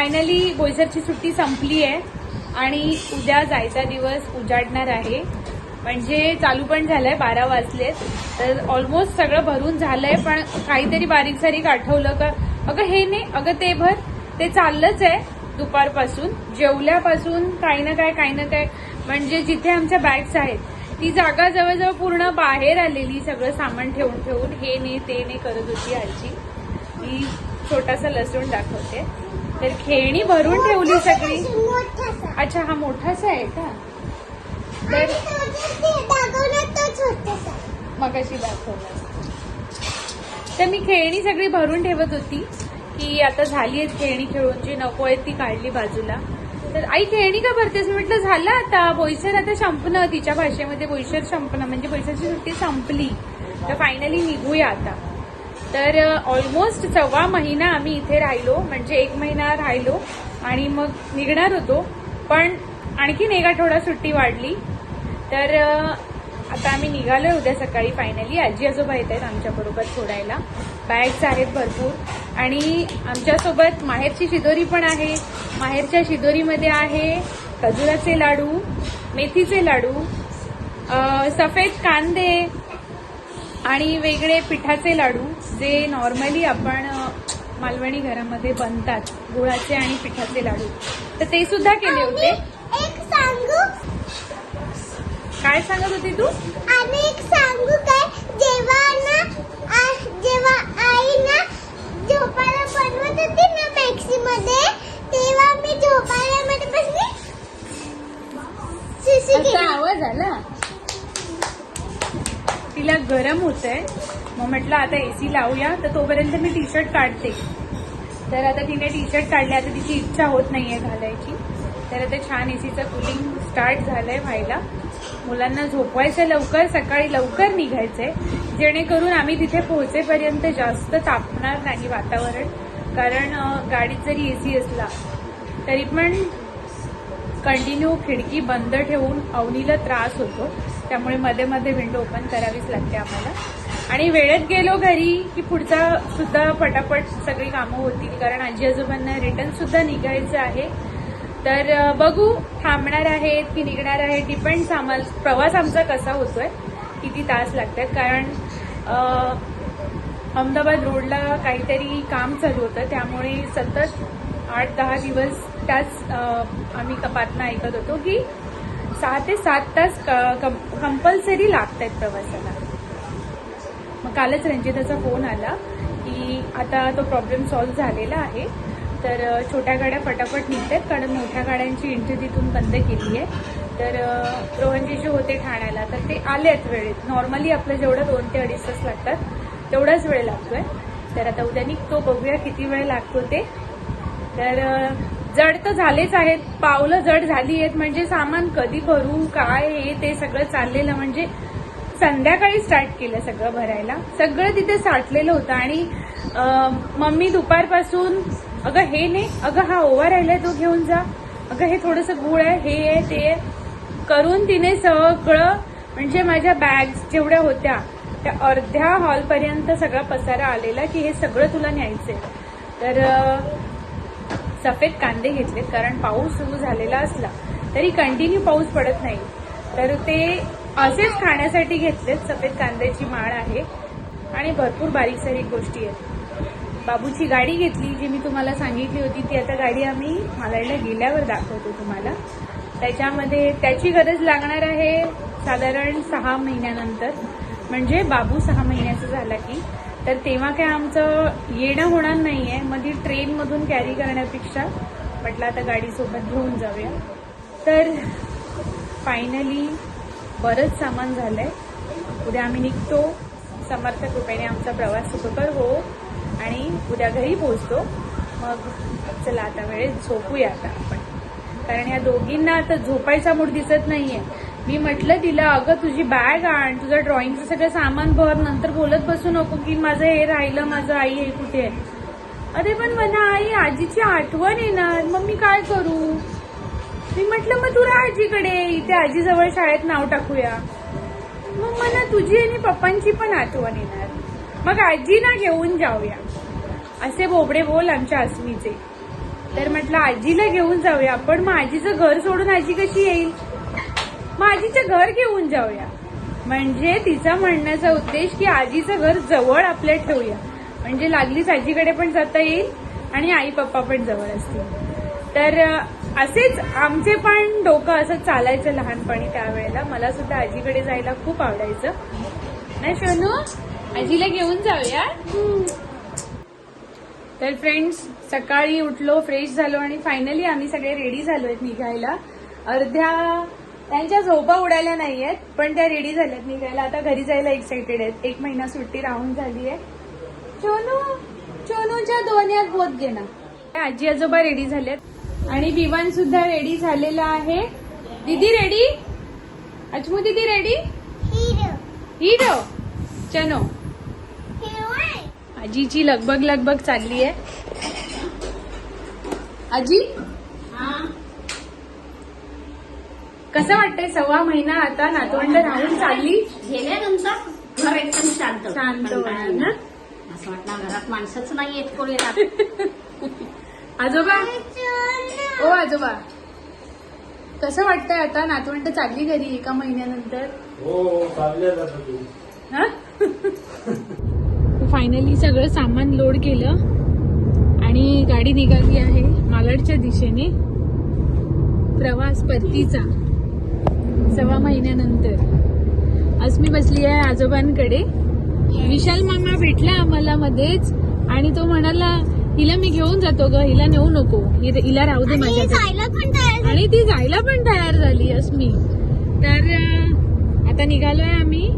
Finally बोईसरची सुट्टी संपली आहे आणि उद्या जायचा दिवस उजाडणार आहे. म्हणजे चालू पण झालंय बारा वाजलेत. तर ऑलमोस्ट सगळं भरून झालंय पण काहीतरी बारीक सारीक आठवलं का अगं हे नाही अगं ते भर ते चाललंच आहे दुपारपासून जेवल्यापासून काही ना काय काही ना काय. म्हणजे जिथे आमच्या बॅग्स आहेत ती जागा जवळजवळ पूर्ण बाहेर आलेली सगळं सामान ठेवून ठेवून हे नाही ते नाही करत होती आजी. मी छोटासा लसूण दाखवते. तर खेळणी भरून ठेवली सगळी? अच्छा हा मोठासा आहे का? तर मग अशी दाखवलं. तर मी खेळणी सगळी भरून ठेवत होती की आता झाली आहेत खेळणी खेळून जी नको आहेत ती काढली बाजूला. तर आई खेळणी का भरतेस? म्हटलं झालं आता. बोईसर आता संपणं तिच्या भाषेमध्ये बोईसर संपणं म्हणजे बोईसरची सुट्टी संपली. तर फायनली निघूया आता. तर ऑलमोस्ट सव्वा महिना आम्ही इथे राहिलो म्हणजे एक महिना राहिलो आणि मग निघणार होतो. पण आणखीन एक आठवडा सुट्टी वाढली. तर आता आम्ही निघालोय उद्या सकाळी फायनली आजी आजोबा येत आहेत आमच्याबरोबर सोडायला. बॅग्स आहेत भरपूर. आणि आमच्यासोबत माहेरची शिदोरी पण आहे. माहेरच्या शिदोरीमध्ये आहे खजुराचे लाडू मेथीचे लाडू सफेद कांदे आणि वेगळे पिठाचे लाडू जे नॉर्मली आपण मालवणी घरामध्ये बनतात गुळाचे आणि पिठाचे लाडू. तर ते सुद्धा केले होते. एक सांगू? काय सांगत होती तू? आणि एक सांगू काय? जेव्हा ना जेव्हा आई ना झोपायला बनवत होती ना मॅक्सी मध्ये तेव्हा मी झोपायला मध्ये बसली. आवाज आला. तिला गरम होत आहे मग म्हटलं आता एसी लावूया. तर तोपर्यंत मी टी शर्ट काढते. तर आता तिने टी शर्ट काढले. आता तिची इच्छा होत नाहीये घालायची. तर आता छान एसीचं कुलिंग स्टार्ट झालंय व्हायला. मुलांना झोपवायचं लवकर सकाळी लवकर निघायचंय. जेणेकरून आम्ही तिथे पोहोचेपर्यंत जास्त तापणार नाही वातावरण. कारण गाडीत जरी एसी असला तरी पण कंटिन्यू खिडकी बंद ठेवून अवनीला त्रास होतो. त्यामुळे मध्ये मध्ये विंडो ओपन करावीच लागते आम्हाला. आणि वेळेत गेलो घरी की पुढचा सुद्धा पटापट सगळी कामं होतील. कारण आजी आजोबांना रिटर्न सुद्धा निघायचं आहे. तर बघू थांबणार आहेत की निघणार आहेत. डिपेंड्स आम्हाला प्रवास आमचा कसा होतोय किती तास लागतात. कारण अहमदाबाद रोडला काहीतरी काम चालू होतं. त्यामुळे सतत आठ दहा दिवस त्याच आम्ही कपातना ऐकत होतो की सहा ते सात तास कंपल्सरी लागत आहेत प्रवासाला. मग कालच रंजिताचा फोन आला की आता तो प्रॉब्लेम सॉल्व्ह झालेला आहे. तर छोट्या गाड्या फटाफट निघतात कारण मोठ्या गाड्यांची एंट्री तिथून बंद केली आहे. तर रोहनजी जे होते ठाण्याला तर ते आले आहेत वेळेत. नॉर्मली आपलं जेवढं दोन ते अडीच तास लागतात तेवढाच वेळ लागतोय. तर आता उद्या निघतो बघूया किती वेळ लागतो ते. तर जड तर झालेच आहेत. पावलं जड झाली आहेत. म्हणजे सामान कधी भरू काय हे ते सगळं चाललेलं. म्हणजे संध्याकाळी स्टार्ट केलं सगळं भरायला. सगळं तिथे साठलेलं होतं. आणि मम्मी दुपारपासून अगं हे नाही अगं हा ओवा राहिलाय तो घेऊन जा. अगं हे थोडंसं गुळ आहे हे आहे ते आहे. करून तिने सगळं म्हणजे माझ्या बॅग्स जेवढ्या होत्या त्या अर्ध्या हॉलपर्यंत सगळा पसारा आलेला की हे सगळं तुला न्यायचंय. तर सफेद कांदे घेतलेत कारण पाऊस सुरू झालेला असला तरी कंटिन्यू पाऊस पडत नाही. तर ते असेच खाण्यासाठी घेतलेत सफेद कांद्याची माळ आहे. आणि भरपूर बारीक सारीक गोष्टी आहेत. बाबूची गाडी घेतली जी मी तुम्हाला सांगितली होती ती आता गाडी आम्ही मालाडला गेल्यावर दाखवतो तुम्हाला. त्याच्यामध्ये त्याची गरज लागणार आहे साधारण सहा महिन्यानंतर. म्हणजे बाबू सहा महिन्याचा झाला की तर तेव्हा काय आमचं येणं होणार नाहीये. मग ती ट्रेनमधून कॅरी करण्यापेक्षा म्हटलं आता गाडीसोबत घेऊन जाऊया. तर फायनली बरंच सामान झालंय. उद्या आम्ही निघतो. समर्थ कृपेने आमचा प्रवास सुखकर हो आणि उद्या घरी पोहोचतो. मग चला आता वेळेत झोपूया आता आपण. कारण या दोघींना आता झोपायचा मूड दिसत नाहीये. मी म्हटलं तिला अगं तुझी बॅग आण तुझं ड्रॉइंगचं सगळं सामान भर नंतर बोलत बसू नको की माझं हे राहिलं माझं आई हे कुठे आहे? अरे पण मला आई आजीची आठवण येणार मग मी काय करू? मी म्हटलं मग तू आजीकडे इथे आजीजवळ शाळेत नाव टाकूया. मग मला तुझी आणि पप्पांची पण आठवण येणार. मग आजीना घेऊन जाऊया. असे बोबडे बोल आमच्या अस्मीचे तर म्हटलं आजीला घेऊन जाऊया पण मग आजीचं घर सोडून आजी कशी येईल? आजीचं घर घेऊन जाऊया. म्हणजे तिचा म्हणण्याचा उद्देश की आजीचं घर जवळ आपल्या ठेवूया. म्हणजे लागलीच आजीकडे पण जाता येईल आणि आई पप्पा पण जवळ असतील. तर असेच आमचे पण डोकं असं चालायचं लहानपणी त्यावेळेला. मला सुद्धा आजीकडे जायला खूप आवडायचं. नाही शोनू? आजीला घेऊन जाऊया. तर फ्रेंड्स सकाळी उठलो फ्रेश झालो आणि फायनली आम्ही सगळे रेडी झालोय निघायला. अर्ध्या त्यांच्या झोपा उडाल्या नाहीयेत पण त्या रेडी झाल्यात निघायला. आता घरी जायला एक्साइटेड आहेत. एक महिना सुट्टी राहून झाली आहे. चोनू चोनूच्या दोन्यात बोध घेणार आजी आजोबा रेडी झालेत? आणि विवान सुद्धा रेडी झालेला आहे. दीदी रेडी? अचमू दीदी रेडी? हिरो. हिरो? चनो. आजीची लगबग लगबग चालली आहे. आजी? कसं वाटतंय? सव्वा महिना आता नातवंड राहून चालली? गेल्या तुमचं? घर एकदम शांत. शांत होणार ना? असं वाटलं घरात माणसंच नाही येत कोणी आजोबा? ओ आजोबा. कसं वाटतंय आता नातवंड चालली घरी एका महिन्यानंतर? हो तू हा? फायनली सगळं सामान लोड केलं आणि गाडी निघाली आहे मालाडच्या दिशेने. प्रवास परतीचा. सव्वा महिन्यानंतर. आज मी बसली आहे आजोबांकडे. विशाल मामा भेटला आम्हाला मध्येच आणि तो म्हणाला हिला मी घेऊन जातो ग हिला नेऊ नको. हि- हिला राहू दे तयार आणि ती जायला पण तयार झाली अस्मी तर आता निघालोय आम्ही.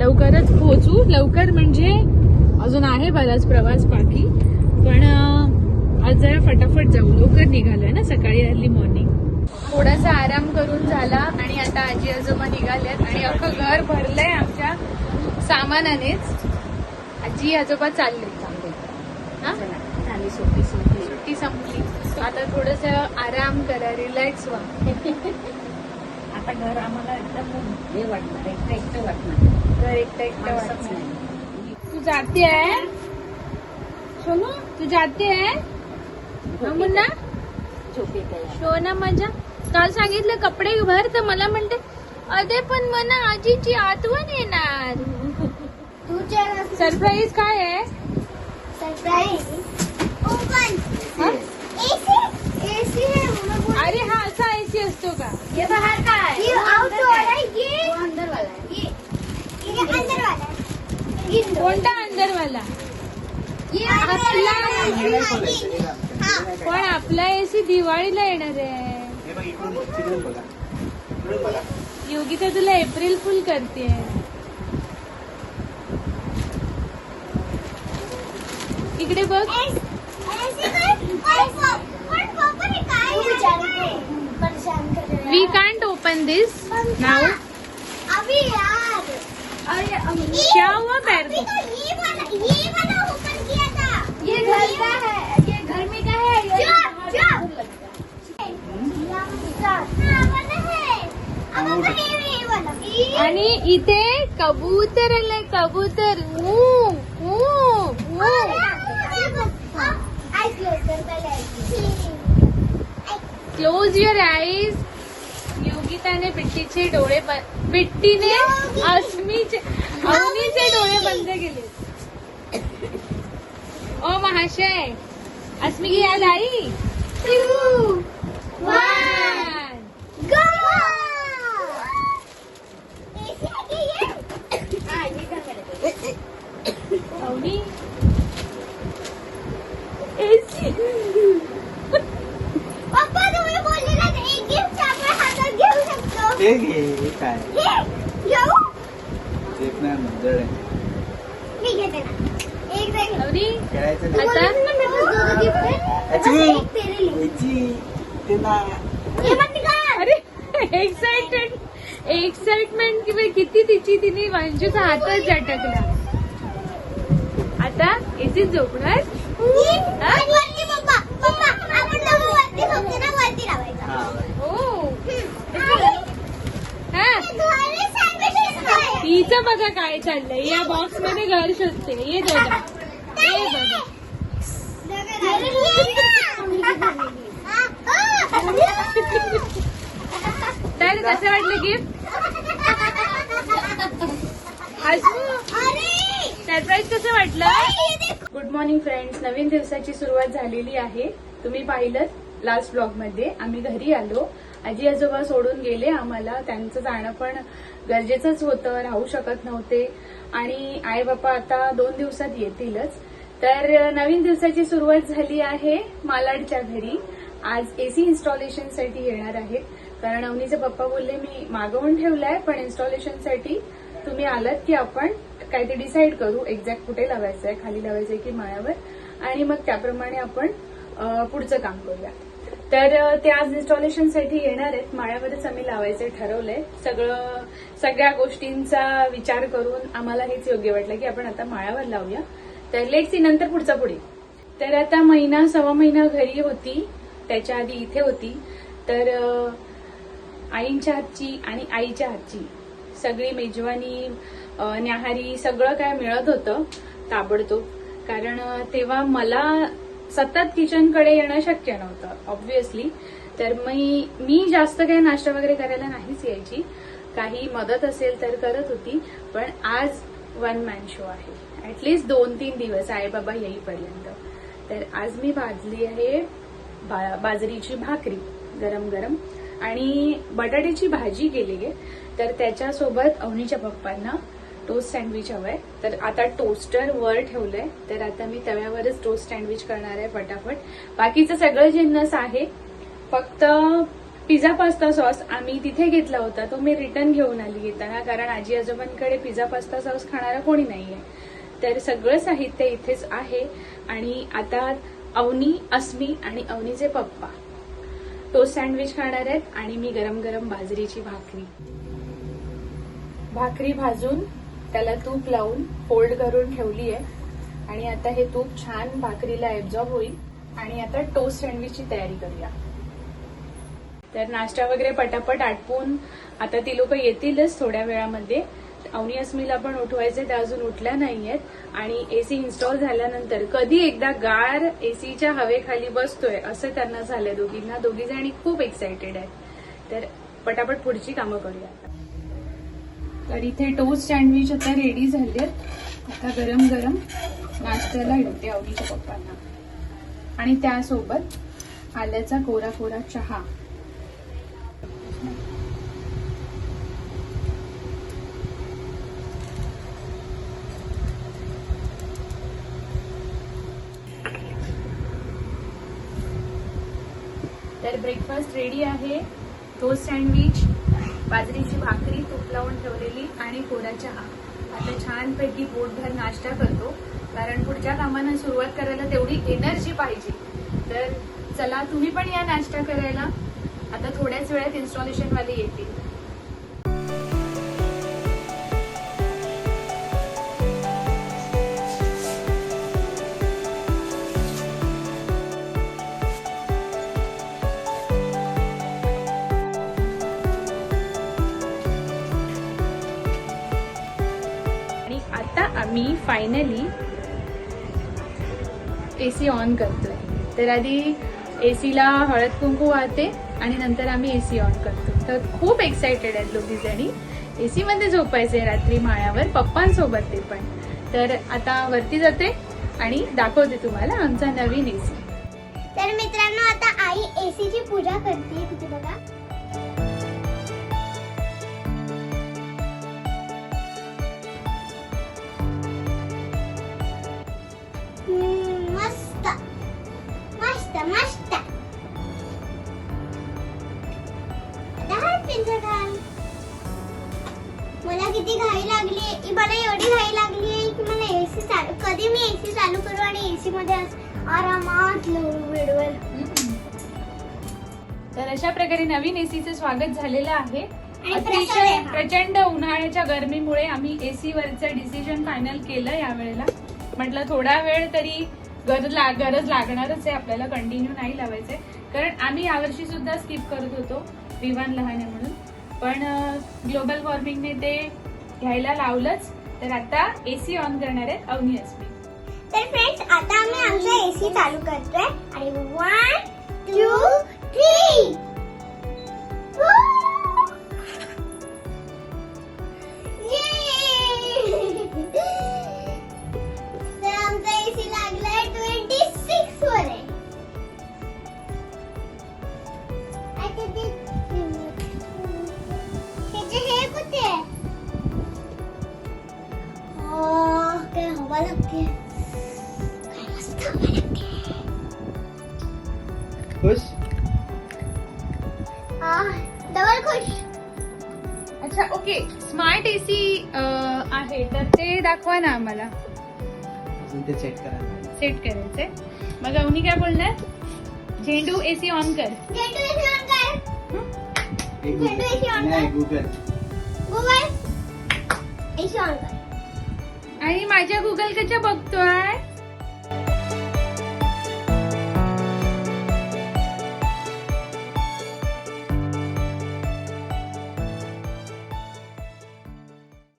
लवकरच पोहोचू. लवकर म्हणजे अजून आहे बराच प्रवास बाकी. पण आज जरा फटाफट जाऊ. लवकर निघालोय ना सकाळी अर्ली मॉर्निंग थोडासा आराम करून झाला आणि आता आजी आजोबा निघाल्यात आणि अख्खं घर भरलंय आमच्या सामानानेच. आजी आजोबा चालले. हा? झाली सोपी सोपी सुट्टी संपली. आता थोडस आराम करा रिलॅक्स व्हा. आता घर आम्हाला एकदम हे वाटणार एकटं एकटं वाटणार. घर एकटं एकटं वाटणार. तू जाते आहे? सोनू तू जाते आहे? हा झोपी तयार शोना माझ्या काल सांगितलं कपडे भर तर मला म्हणते अरे पण मला आजीची आठवण येणार. तुझ्या सरप्राईज काय आहे? सरप्राईज ओपन हा? एसी एसी है मैं बोल अरे हा असा एसी असतो का? ये बाहर का है ये आउटडोर है ये अंदर वाला है. ये ये अंदर वाला है ये कोणता अंदरवाला? ये आपला हाँ पण आपला एसी दिवाळीला येणार आहे. हे बघ इकडून बघ, तिकडून बघा इकडून बघा योगिता तुला एप्रिल फुल करते. इकडे बघ. ऐसे कर पर पर पर काय परेशान कर रहा है we can't open this now अभी यार अरे अभी क्या हुआ पैर अभी को तो ये वाला ये वाला ओपन किया था ये घर का है ये घर में का है ये आणि इथे कबूतर आलंय कबूतर. ऊ, ऊ, ऊ. आईज क्लोज युअर आईज योगिताने बिट्टीचे डोळे बिट्टीने अस्मीचे अवनीचे डोळे बंद केले ओ महाशय अस्मी की याद आई टू वन. गो ऐसे कि ये ये घर में अवनी एसी. पप्पा तुम्ही बोललेला एक गिफ्ट आपण हातात घेऊ शकतो. घे हे काय? घेऊ. एक नाही जड आहे मी घेते ना. आता? अरे एक्साइटेड एक्साइटमेंट किंवा किती तिची तिने वंशूचा हातच झटकला. आता एसीत झोपणार? हा? हा हे. तिचं बघा काय चाललंय. या बॉक्समध्ये घर शोधते. ये दोघा ये बघा घरी ये ना. तर कसं वाटलं गिफ्ट सरप्राईज कसं वाटलं? गुड मॉर्निंग फ्रेंड्स नवीन दिवसाची सुरुवात झालेली आहे. तुम्ही पाहिलं लास्ट ब्लॉगमध्ये. आम्ही घरी आलो. आजी आजोबा सोडून गेले आम्हाला. त्यांचं जाणं पण गरजेचंच होतं. राहू शकत नव्हते. आणि आई बापा आता दोन दिवसात येतीलच. तर नवीन दिवसाची सुरुवात झाली आहे मालाडच्या घरी. आज एसी इन्स्टॉलेशनसाठी येणार आहेत. कारण अवनीचे पप्पा बोलले मी मागवून ठेवलाय पण इन्स्टॉलेशनसाठी तुम्ही आलात की आपण काहीतरी डिसाईड करू एक्झॅक्ट कुठे लावायचं आहे खाली लावायचं आहे की माळ्यावर आणि मग त्याप्रमाणे आपण पुढचं काम करूया. तर ते आज इन्स्टॉलेशनसाठी येणार आहेत. माळ्यावरच आम्ही लावायचं ठरवलंय. सगळं सगळ्या गोष्टींचा विचार करून आम्हाला हेच योग्य वाटलं की आपण आता माळ्यावर लावूया. तर लेट सी नंतर पुढचा पुढे. तर आता महिना सव्वा महिना घरी होती. त्याच्या आधी इथे होती. तर आईंच्या हातची आणि आईच्या हातची. सगळी मेजवानी न्याहारी सगळं काय मिळत होतं ताबडतोब. कारण तेव्हा मला सतत किचनकडे येणं शक्य नव्हतं ऑब्व्हियसली तर मी मी जास्त काही नाश्ता वगैरे करायला नाहीच यायची. काही मदत असेल तर करत होती पण आज वन मॅन शो आहे. ऍटलिस्ट दोन तीन दिवस आई बाबा येईपर्यंत. तर आज मी भाजली आहे बा- बाजरीची भाकरी गरम गरम आणि बटाट्याची भाजी केली आहे. तर त्याच्यासोबत अवनीच्या पप्पांना टोस्ट सँडविच हवंय. तर आता टोस्टर वर ठेवलंय. तर आता मी तव्यावरच टोस्ट सँडविच करणार आहे फटाफट. बाकीचं सगळं जिन्नस आहे फक्त पिझ्झा पास्ता सॉस आम्ही तिथे घेतला होता. तो मी रिटर्न घेऊन आली येताना कारण आजी आजोबांकडे पिझ्झा पास्ता सॉस खाणारा कोणी नाहीये. तर सगळं साहित्य इथेच आहे. आणि आता अवनी अस्मी आणि अवनीचे पप्पा. टोस्ट सँडविच खाणार आहेत आणि मी गरम गरम बाजरीची भाकरी. भाकरी भाजून त्याला तूप लावून फोल्ड करून ठेवली आहे. आणि आता हे तूप छान भाकरीला एब्झॉर्ब होईल. आणि आता टोस्ट सँडविचची तयारी करूया. तर नाश्ता वगैरे पटापट आटपून आता ती लोक येतीलच थोड्या वेळामध्ये. अवनी अस्मीला पण उठवायचे त्या अजून उठल्या नाहीयेत. आणि एसी इन्स्टॉल झाल्यानंतर कधी एकदा गार एसीच्या हवेखाली बसतोय असं त्यांना झालंय दोघींना. दोघी जणी खूप एक्सायटेड आहेत. तर पटापट पुढची कामं करूया. तर इथे टोस्ट सँडविच आता रेडी झालेत आता गरम गरम नाश्त्याला येते अवनीच्या पप्पांना. आणि त्यासोबत आल्याचा कोरा कोरा चहा तर ब्रेकफास्ट रेडी आहे. टोस्ट सँडविच बाजरीची भाकरी तूप लावून ठेवलेली आणि कोरा चहा. आता छानपैकी पोटभर नाश्ता करतो. कारण पुढच्या कामांना सुरुवात करायला तेवढी एनर्जी पाहिजे. तर चला तुम्ही पण या नाश्ता करायला. आता थोड्याच वेळात इन्स्टॉलेशनवाले येतील. मी फायनली ए सी ऑन करतोय. तर आधी एसीला हळद कुंकू वाहते आणि नंतर आम्ही ए सी ऑन करतो तर खूप एक्सायटेड आहेत दोघी जणी सीमध्ये झोपायचे रात्री माळ्यावर पप्पांसोबत ते पण. तर आता वरती जाते आणि दाखवते तुम्हाला आमचा नवीन ए सी तर मित्रांनो आता आई एसीची पूजा करते. तिथे बघा. अशा प्रकारे नवीन एसीचं स्वागत झालेलं आहे. अतिशय. प्रचंड उन्हाळ्याच्या गरमीमुळे आम्ही एसी वरचं डिसिजन फायनल केलं यावेळेला. म्हटलं थोडा वेळ तरी गरज ला- गरज लागणारच आहे आपल्याला कंटिन्यू नाही लावायचंय. कारण आम्ही यावर्षी सुद्धा स्किप करत होतो विमान लहान आहे म्हणून. पण ग्लोबल वॉर्मिंगने ते घ्यायला लावलंच. तर आता एसी ऑन करणार आहेत अवनी अस्मी तर फ्रेंड्स आता आम्ही आमचा एसी चालू करतोय. आणि वन टू थ्री तर आहे. तर ते दाखवा ना आम्हाला. ते सेट करायचंय. मग अवनी काय बोलणार? झेंडू एसी ऑन कर. झेंडू एसी ऑन कर. एक झेंडू AC on नाही कर. गुगल गुगल एसी ऑन कर. आणि माझ्या गुगल कच्या बघतोय?